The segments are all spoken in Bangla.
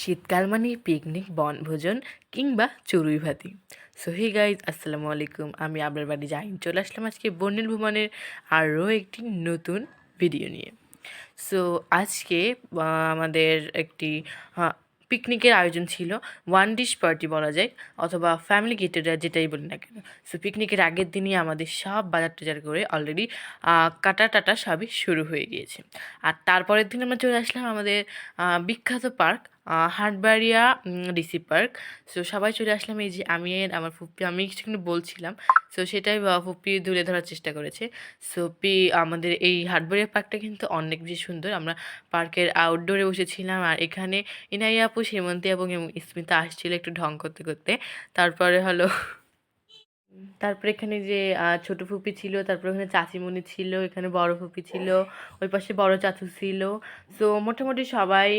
শীতকাল মানেই পিকনিক বনভোজন কিংবা চড়ুই ভাতি। সো হে গাইজ আসসালামু আলাইকুম। আমি আপনার বাড়ি যাই। চলে আসলাম আজকে বর্ণিল ভ্রমণের আরও একটি নতুন ভিডিও নিয়ে। সো আজকে আমাদের একটি পিকনিকের আয়োজন ছিল। ওয়ান ডিশ পার্টি বলা যায়, অথবা ফ্যামিলি গেটেরা যেটাই বলি না কেন। সো পিকনিকের আগের দিনই আমাদের সব বাজার টাজার করে অলরেডি কাটা টাটা সবই শুরু হয়ে গিয়েছে। আর তারপরের দিন আমরা চলে আসলাম আমাদের বিখ্যাত park Hatbaria DC park. So সবাই চলে আসলাম এই যে আমি আমার ফুপ্পি আমি কিছুক্ষণ বলছিলাম। সো সেটাই ফুপি ফুপ্পি তুলে ধরার চেষ্টা করেছে। সো পি, আমাদের এই হাটবাড়িয়া পার্কটা কিন্তু অনেক বেশি সুন্দর। আমরা পার্কের আউটডোরে বসেছিলাম আর এখানে ইনাইয়া আপু এবং স্মিতা আসছিল একটু ঢং করতে করতে। তারপরে হলো তারপরে এখানে যে ছোট ফুপি ছিল, তারপরে ওখানে চাচিমণি ছিল, এখানে বড় ফুপি ছিল, ওই পাশে বড় চাচু ছিল। সো মোটামুটি সবাই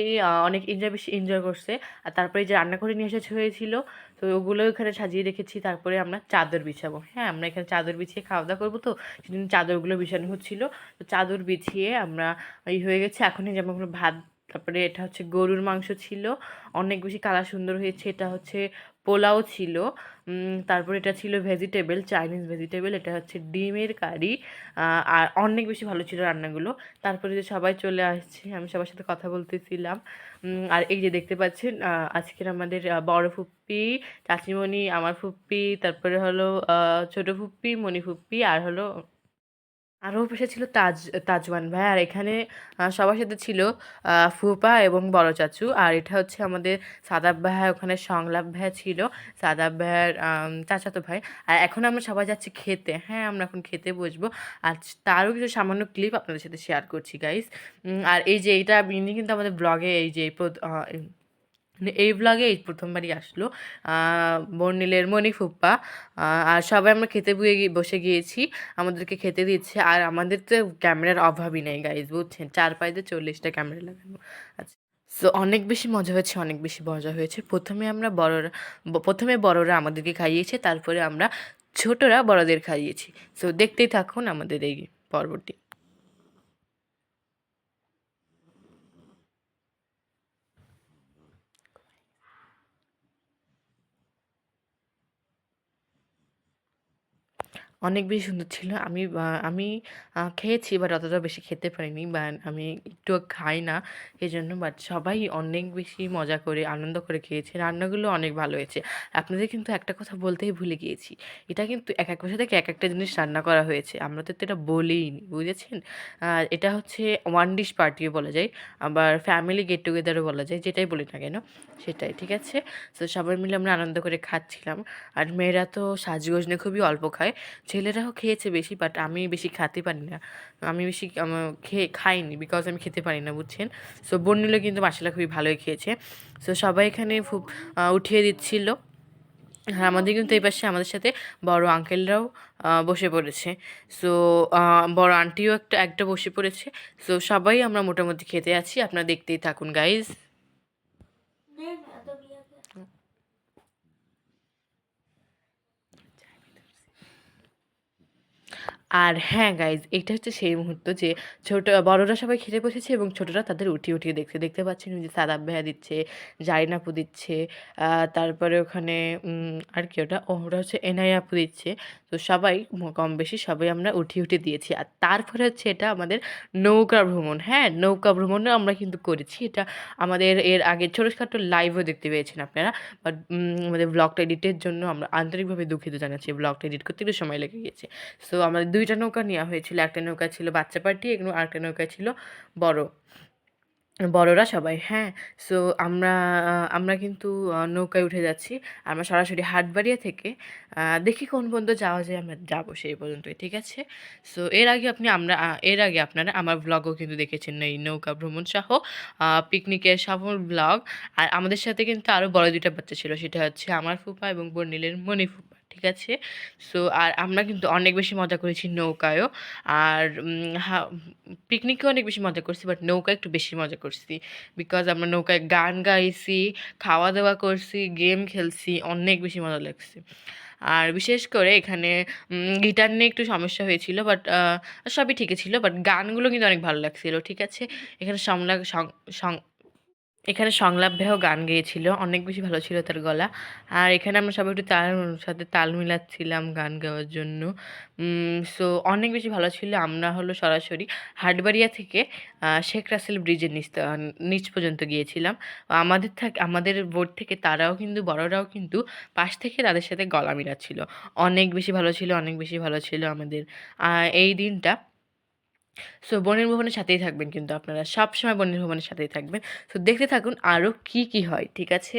অনেক এনজয় বেশি এনজয় করছে। আর তারপরে যে রান্না করে নিয়ে এসেছে হয়েছিল, তো ওগুলো এখানে সাজিয়ে রেখেছি। তারপরে আমরা চাদর বিছাবো। হ্যাঁ আমরা এখানে চাদর বিছিয়ে খাওয়া দাওয়া করব তো, সেদিন চাদরগুলো বিছানো হচ্ছিল। তো চাদর বিছিয়ে আমরা এই হয়ে গেছে। এখনই যেমন ভাত তারপরে এটা হচ্ছে গরুর মাংস ছিল, অনেক বেশি কালার সুন্দর হয়েছে, এটা হচ্ছে পোলাও ছিল তারপর এটা ছিল ভেজিটেবল চাইনিজ ভেজিটেবল এটা হচ্ছে ডিমের কারি আর অনেক বেশি ভালো ছিল রান্নাগুলো। তারপরে যে সবাই চলে আসছে, আমি সবার সাথে কথা বলতেছিলাম আর এই যে দেখতে পাচ্ছেন আজকের আমাদের বড় ফুপ্পি, চাচিমণি, আমার ফুপ্পি, তারপরে হলো ছোট ফুপ্পি, মণি ফুপ্পি, আর হলো আরও পাশে ছিল তাজ, তাজওয়ান ভাই। আর এখানে সবার সাথে ছিল ফুপা এবং বড় চাচু। আর এটা হচ্ছে আমাদের সাদাব ভাই ওখানে সংলাপ ভাই ছিল, সাদাব ভাইয়ের চাচাতো ভাই। আর এখন আমরা সবাই যাচ্ছি খেতে। হ্যাঁ আমরা এখন খেতে বসবো। আর তারও কিছু সামান্য ক্লিপ আপনাদের সাথে শেয়ার করছি গাইস আর এই যে এইটা ইনি কিন্তু আমাদের ব্লগে এই যে এই ব্লগে এই প্রথমবারই আসলো। বর্ণিলের মণি ফুপ্পা আর সবাই আমরা খেতে বুয়ে বসে গিয়েছি। আমাদেরকে খেতে দিচ্ছে। আর আমাদের তো ক্যামেরার অভাবই নেই গাইজ বুঝছেন? চার পাইতে চল্লিশটা ক্যামেরা লাগানো আচ্ছা সো অনেক বেশি মজা হয়েছে, অনেক বেশি মজা হয়েছে। প্রথমে আমরা বড়রা প্রথমে বড়রা আমাদেরকে খাইয়েছে, তারপরে আমরা ছোটরা বড়দের খাইয়েছি। সো দেখতেই থাকুন আমাদের এই পর্বটি। অনেক বেশি সুন্দর ছিল। আমি আমি খেয়েছি বাট অতটা বেশি খেতে পারিনি বা আমি একটু খাই না এই জন্য বাট সবাই অনেক বেশি মজা করে, আনন্দ করে খেয়েছে। রান্নাগুলো অনেক ভালো হয়েছে। আপনাদের কিন্তু একটা কথা বলতেই ভুলে গিয়েছি। এটা কিন্তু এক এক বাসা থেকে এক একটা জিনিস রান্না করা হয়েছে। আমরা তো এটা বলিনি, বুঝেছেন? এটা হচ্ছে ওয়ান ডিশ পার্টিও বলা যায়। আবার ফ্যামিলি গেট টুগেদারও বলা যায়, যেটাই বলি না কেন, সেটাই, ঠিক আছে? তো সবাই মিলে আমরা আনন্দ করে খাচ্ছিলাম। আর মেয়েরা তো সাজগোজ নিয়ে খুবই অল্প খায়। ছেলেরাও খেয়েছে বেশি বাট আমি বেশি খেতে পারি না। আমি বেশি খেয়ে খাইনি বিকজ আমি খেতে পারি না, বুঝছেন? সো বর্ণিল কিন্তু মাসালা খুবই ভালোই খেয়েছে। সো সবাই এখানে খুব উঠিয়ে দিচ্ছিল। হ্যাঁ আমাদের কিন্তু এই পাশে আমাদের সাথে বড় আঙ্কেলরাও বসে পড়েছে। সো বড় আন্টিও একটা একটা বসে পড়েছে। সো সবাই আমরা মোটামুটি খেতে আছি। আপনারা দেখতেই থাকুন গাইজ আর হ্যাঁ গাইজ এটা হচ্ছে সেই মুহূর্ত যে ছোট, বড়রা সবাই খেতে বসেছে এবং ছোটরা তাদের উঠিয়ে উঠিয়ে দেখছে। দেখতে পাচ্ছেন যে সাদাব ভাইয়া দিচ্ছে জাইনাপু দিচ্ছে তারপরে ওখানে আর কি ওটা? ও, ওটা হচ্ছে এনআই আপু দিচ্ছে। তো সবাই কম বেশি সবাই আমরা উঠিয়ে উঠিয়ে দিয়েছি। আর তারপরে হচ্ছে এটা আমাদের নৌকা ভ্রমণ। হ্যাঁ নৌকা ভ্রমণও আমরা কিন্তু করেছি। এটা আমাদের এর আগে ছোটোখাটো লাইভও দেখতে পেয়েছেন আপনারা। বাট আমাদের ব্লগটা এডিটের জন্য আমরা আন্তরিকভাবে দুঃখিত জানাচ্ছি। ব্লগটা এডিট করতে একটু সময় লেগে গিয়েছে। সো আমাদের দুইটা নৌকা নেওয়া হয়েছিল। একটা নৌকা ছিল বাচ্চা পার্টি এবং আরেকটা নৌকা ছিল বড়। বড়রা সবাই হ্যাঁ। সো আমরা আমরা কিন্তু নৌকায় উঠে যাচ্ছি। আমরা সরাসরি হাটবাড়িয়া থেকে দেখি কোন পর্যন্ত যাওয়া যায়, আমরা যাব সেই পর্যন্তই, ঠিক আছে? সো এর আগে আপনি আমরা এর আগে আপনারা আমার ব্লগও কিন্তু দেখেছেন, এই নৌকা ভ্রমণ সহ পিকনিকের সফল ব্লগ আর আমাদের সাথে কিন্তু আরও বড় দুইটা বাচ্চা ছিল, সেটা হচ্ছে আমার ফুপা এবং বর্ণিলের মণি ফুপা ঠিক আছে সো, আর আমরা কিন্তু অনেক বেশি মজা করেছি নৌকায়ও। আর পিকনিকে অনেক বেশি মজা করছি বাট নৌকায় একটু বেশি মজা করছি। বিকজ আমরা নৌকায় গান গাইছি খাওয়া দাওয়া করছি গেম খেলছি, অনেক বেশি মজা লাগছে। আর বিশেষ করে এখানে গিটার নিয়ে একটু সমস্যা হয়েছিল বাট সবই ঠিকই ছিল বাট গানগুলো কিন্তু অনেক ভালো লাগছিল, ঠিক আছে? এখানে সংলাপ এখানে সংলাপ ভেহ গান গেয়েছিল, অনেক বেশি ভালো ছিল তার গলা। আর এখানে আমরা সবাই একটু তার সাথে তাল মিলাচ্ছিলাম গান গাওয়ার জন্য। সো অনেক বেশি ভালো ছিল। আমরা হলো সরাসরি হাটবাড়িয়া থেকে শেখ রাসেল ব্রিজের নিচ নিচ পর্যন্ত গিয়েছিলাম। আমাদের থাক, আমাদের বোর্ড থেকে তারাও কিন্তু, বড়রাও কিন্তু পাশ থেকে তাদের সাথে গলা মিলাচ্ছিল। অনেক বেশি ভালো ছিল, অনেক বেশি ভালো ছিল আমাদের। এই দিনটা সো বনের ভবনের সাথেই থাকবেন কিন্তু আপনারা সব সময় বনের ভবনের সাথেই থাকবেন। তো দেখতে থাকুন আরও কি কি হয়, ঠিক আছে?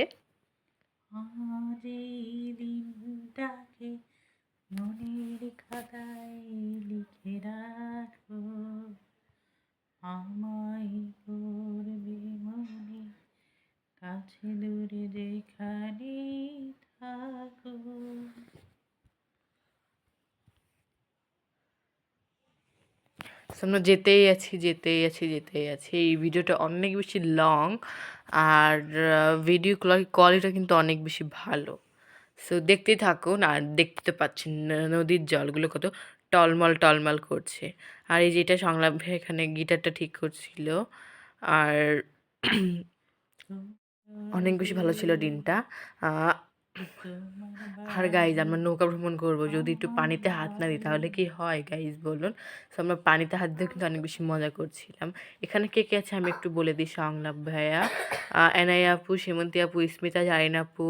মনের খাতায় লিখে রাখো। আমায় করবে মনে, কাছে দূরে যেখানে থাকো। আমরা যেতেই আছি যেতেই আছি যেতেই আছি। এই ভিডিওটা অনেক বেশি লং আর ভিডিও কোয়ালিটিটা কিন্তু অনেক বেশি ভালো। সো দেখতেই থাকুন আর দেখতে তো পাচ্ছেন নদীর জলগুলো কত টলমল টলমল করছে। আর এই যেটা সংলাপ এখানে গিটারটা ঠিক করছিল। আর অনেক বেশি ভালো ছিল দিনটা। আর গাইজ আমরা নৌকা ভ্রমণ করব। যদি একটু পানিতে হাত না দিই তাহলে কি হয় গাইজ বলুন? তো আমরা পানিতে হাত দিয়ে কিন্তু অনেক বেশি মজা করছিলাম। এখানে কে কে আছে আমি একটু বলে দিই সংলাপ ভাইয়া এনাই আপু সেমন্তী আপু স্মিতা জারিন আপু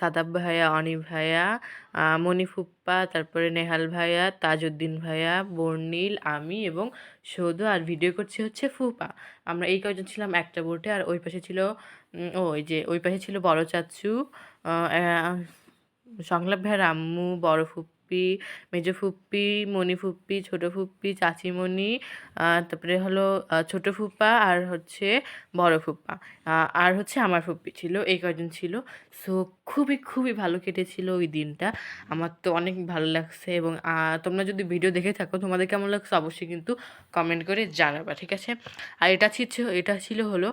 সাদাব ভাইয়া অনি ভাইয়া আহ, মনি তারপরে নেহাল ভাইয়া, তাজউদ্দিন ভাইয়া, বর্ণিল, আমি এবং সৌধু। আর ভিডিও করছি হচ্ছে ফুপা। আমরা এই কয়জন ছিলাম? একটা বোটে। আর ওই পাশে ছিল ওই যে, ওই পাশে ছিল বড় চাচু সংলাপ ভাইয়া রাম্মু বড় ফুপ্পি, মেজ ফুপ্পি, মণি ফুপ্পি, ছোট ফুপ্পি, চাচিমণি তারপরে হলো ছোটো ফুপ্পা আর হচ্ছে বড় ফুপ্পা। আর হচ্ছে আমার ফুপ্পি ছিল, এই কয়জন ছিল। সো খুবই খুবই ভালো কেটেছিল ওই দিনটা। আমার তো অনেক ভালো লাগছে এবং তোমরা যদি ভিডিও দেখে থাকো, তোমাদের কেমন লাগছে অবশ্যই কিন্তু কমেন্ট করে জানাবা, ঠিক আছে? আর এটা ছিল এটা ছিল হলো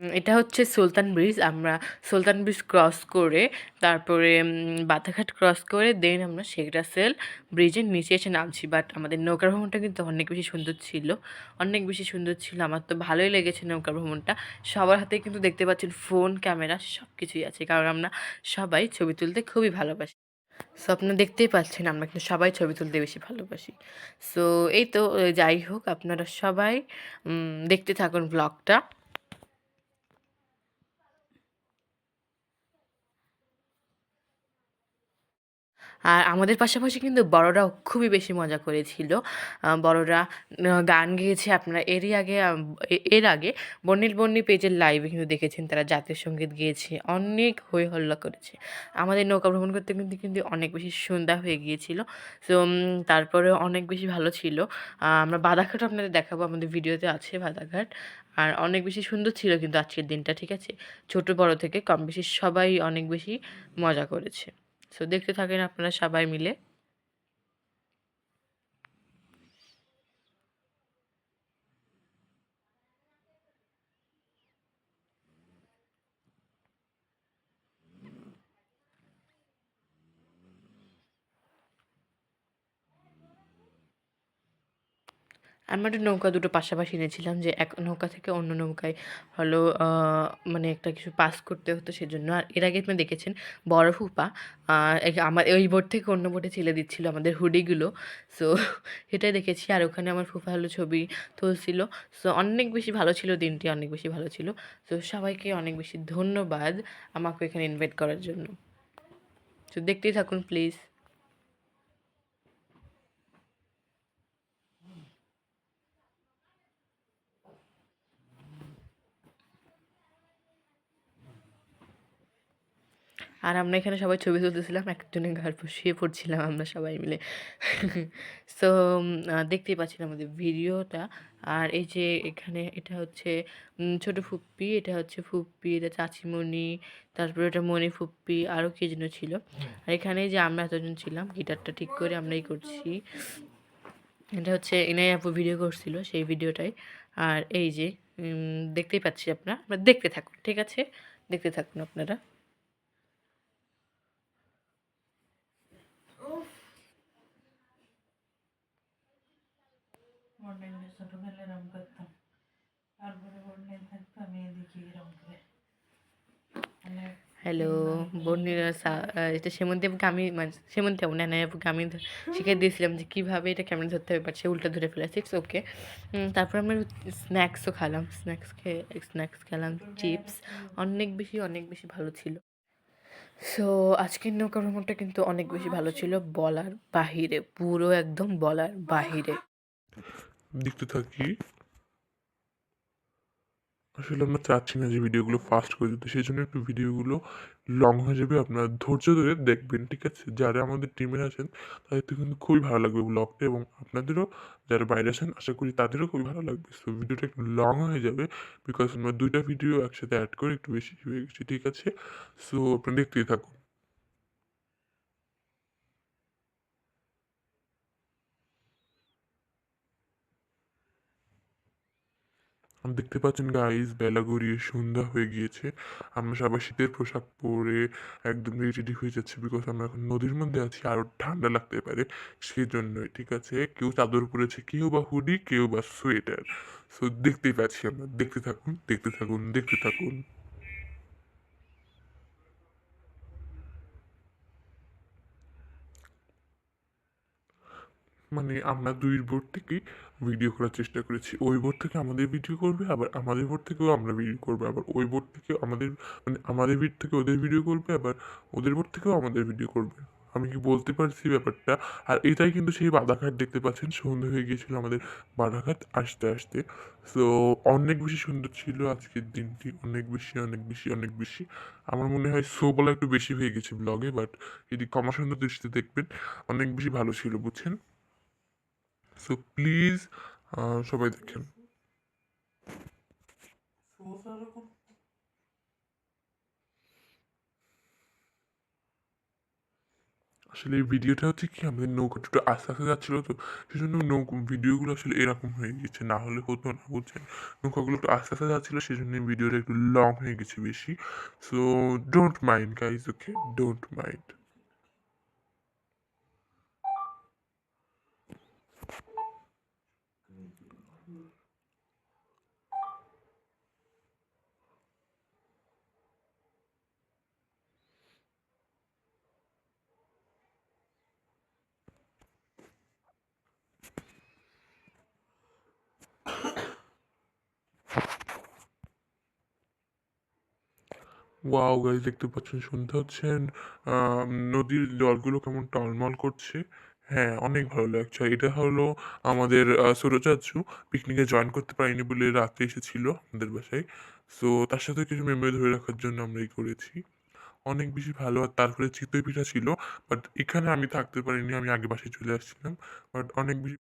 এটা হচ্ছে সুলতান ব্রিজ। আমরা সুলতান ব্রিজ ক্রস করে, তারপরে বাতাঘাট ক্রস করে দেন আমরা রাসেল ব্রিজের নিচে এসে নামছি। বাট আমাদের নৌকা ভ্রমণটা কিন্তু অনেক বেশি সুন্দর ছিল। অনেক বেশি সুন্দর ছিল। আমার তো ভালোই লেগেছে নৌকা ভ্রমণটা। সবার হাতে কিন্তু দেখতে পাচ্ছেন ফোন, ক্যামেরা সব কিছুই আছে। কারণ আমরা সবাই ছবি তুলতে খুবই ভালোবাসি। সো আপনারা দেখতেই পাচ্ছেন আমরা কিন্তু সবাই ছবি তুলতে বেশি ভালোবাসি। সো এই তো, যাই হোক, আপনারা সবাই দেখতে থাকুন ব্লগটা আর আমাদের পাশাপাশি কিন্তু বড়রাও খুবই বেশি মজা করেছিল। বড়রা গান গেয়েছে। আপনারা এরই আগে এর আগে বর্ণিল বর্ণি পেজের লাইভে কিন্তু দেখেছেন তারা জাতীয় সংগীত গেয়েছে, অনেক হই হল্লা করেছে। আমাদের নৌকা ভ্রমণ করতে কিন্তু কিন্তু অনেক বেশি সন্ধ্যা হয়ে গিয়েছিল। তো তারপরে অনেক বেশি ভালো ছিল। আমরা বাদাঘাট আপনাদের দেখাবো, আমাদের ভিডিওতে আছে বাদাঘাট। আর অনেক বেশি সুন্দর ছিল কিন্তু আজকের দিনটা, ঠিক আছে? ছোট বড় থেকে কম বেশি সবাই অনেক বেশি মজা করেছে। সো দেখতে থাকেন আপনারা সবাই মিলে। আমরা একটা নৌকা দুটো পাশাপাশি এনেছিলাম যে এক নৌকা থেকে অন্য নৌকায় হলো মানে একটা কিছু পাস করতে হতো সেজন্য। আর এর আগে আপনি দেখেছেন বড় ফুপা আমার ওই বোট থেকে অন্য বোটে ছেলে দিচ্ছিল আমাদের হুডিগুলো। সো সেটাই দেখেছি। আর ওখানে আমার ফুফা হলো ছবি তুলছিল। সো অনেক বেশি ভালো ছিল দিনটি, অনেক বেশি ভালো ছিল। সো সবাইকে অনেক বেশি ধন্যবাদ আমাকে এখানে ইনভাইট করার জন্য। তো দেখতেই থাকুন প্লিজ আর আমরা এখানে সবাই ছবি তুলতেছিলাম একজনের ঘর শুয়ে পড়ছিলাম আমরা সবাই মিলে। সো দেখতেই পাচ্ছিলাম আমাদের ভিডিওটা। আর এই যে এখানে এটা হচ্ছে ছোট ফুপ্পি, এটা হচ্ছে ফুপ্পি, এটা চাচিমণি, তারপরে এটা মণি ফুপ্পি আরও কে যেন ছিল। আর এখানে যে আমরা এতজন ছিলাম, গিটারটা ঠিক করে আমরাই করছি। এটা হচ্ছে, এনাই আপু ভিডিও করছিল সেই ভিডিওটাই। আর এই যে দেখতেই পাচ্ছি আপনারা দেখতে থাকুন, ঠিক আছে? দেখতে থাকুন আপনারা। বর্ণিল ছোটবেলায় রাম করতাম। তারপরে বর্ণিল থাকতে কামিয়ে দেখি এরকম করে। মানে হ্যালো বন্যিরা এটা সেমন্তি আপুকে আমি মানে সেমন্তি আপু না আপুকে আমি শিখিয়ে দিয়েছিলাম যে কীভাবে এটা কেমন ধরতে হবে বাট সে উল্টা ধরে ফেলেছে ইটস ওকে তারপর আমরা স্ন্যাক্সও খেলাম স্ন্যাক্স খেয়ে স্ন্যাক্স খেলাম চিপস অনেক বেশি অনেক বেশি ভালো ছিল। সো আজকের নৌকা ভ্রমণটা কিন্তু অনেক বেশি ভালো ছিল বলার বাহিরে পুরো একদম বলার বাহিরে। দেখতে থাকি। আসলে আমরা চাচ্ছি না যে ভিডিওগুলো ফাস্ট করে দিতে, সেই জন্য একটু ভিডিওগুলো লং হয়ে যাবে। আপনারা ধৈর্য ধরে দেখবেন, ঠিক আছে? যারা আমাদের টিমে আছেন, তাদের তো কিন্তু খুবই ভালো লাগবে ব্লগটা এবং আপনাদেরও যারা বাইরে আছেন, আশা করি তাদেরও খুবই ভালো লাগবে। সো ভিডিওটা একটু লং হয়ে যাবে বিকজ আমরা দুইটা ভিডিও একসাথে অ্যাড করে একটু বেশি হয়ে গেছি, ঠিক আছে? সো আপনারা দেখতেই থাকুন। দেখতে পাচ্ছেন গাইজ বেলা গড়িয়ে সন্ধ্যা হয়ে গিয়েছে। আমরা সবাই শীতের পোশাক পরে একদম রেডি হয়ে যাচ্ছি বিকজ আমরা এখন নদীর মধ্যে আছি আরও ঠান্ডা লাগতে পারে সেই জন্যই ঠিক আছে? কেউ চাদর পরেছে, কেউ বা হুডি, কেউ বা সোয়েটার। সো দেখতেই পাচ্ছি আমরা। দেখতে থাকুন দেখতে থাকুন দেখতে থাকুন। মানে আমরা দুই বোর্ড থেকেই ভিডিও করার চেষ্টা করেছি। ওই বোর্ড থেকে আমাদের ভিডিও করবে, আবার আমাদের বোর্ড থেকেও আমরা ভিডিও করব। আবার ওই বোর্ড থেকে আমাদের মানে আমাদের ভিড থেকে ওদের ভিডিও করবে, আবার ওদের বোর্ড থেকেও আমাদের ভিডিও করবে। আমি কি বলতে পারছি ব্যাপারটা? আর এটাই কিন্তু সেই বাধাঘাট দেখতে পাচ্ছেন, সন্ধ্যা হয়ে গিয়েছিল আমাদের বাধাঘাট আসতে আসতে। সো অনেক বেশি সুন্দর ছিল আজকের দিনটি, অনেক বেশি অনেক বেশি অনেক বেশি। আমার মনে হয় শো বলা একটু বেশি হয়ে গেছে ব্লগে বাট যদি কমা সুন্দর দৃষ্টিতে দেখবেন, অনেক বেশি ভালো ছিল, বুঝছেন? সো প্লিজ সবাই দেখেন। আসলে এই ভিডিওটা হচ্ছে কি, আমাদের নৌকাটা একটু আস্তে আস্তে যাচ্ছিল তো সেই জন্য নৌকো ভিডিওগুলো আসলে এরকম হয়ে গেছে, না হলে হতো না, বুঝছেন? নৌকাগুলো একটু আস্তে আস্তে যাচ্ছিল সেই জন্য ভিডিওটা একটু লং হয়ে গেছে বেশি। So don't mind guys okay don't mind wow guys দেখতে পাচ্ছেন, শুনতে হচ্ছেন। নদীর জলগুলো কেমন টলমল করছে। হ্যাঁ অনেক ভালো লাগছে। এটা হলো আমাদের ছোটো পিকনিকে জয়েন করতে পারিনি বলে রাতে এসেছিল আমাদের বাসায়। সো তার সাথে কিছু মেমোরি ধরে রাখার জন্য আমরা এই করেছি। অনেক বেশি ভালো আর তারপরে চিতই পিঠা ছিল বাট এখানে আমি থাকতে পারিনি, আমি আগে বাসায় চলে আসছিলাম। বাট অনেক বেশি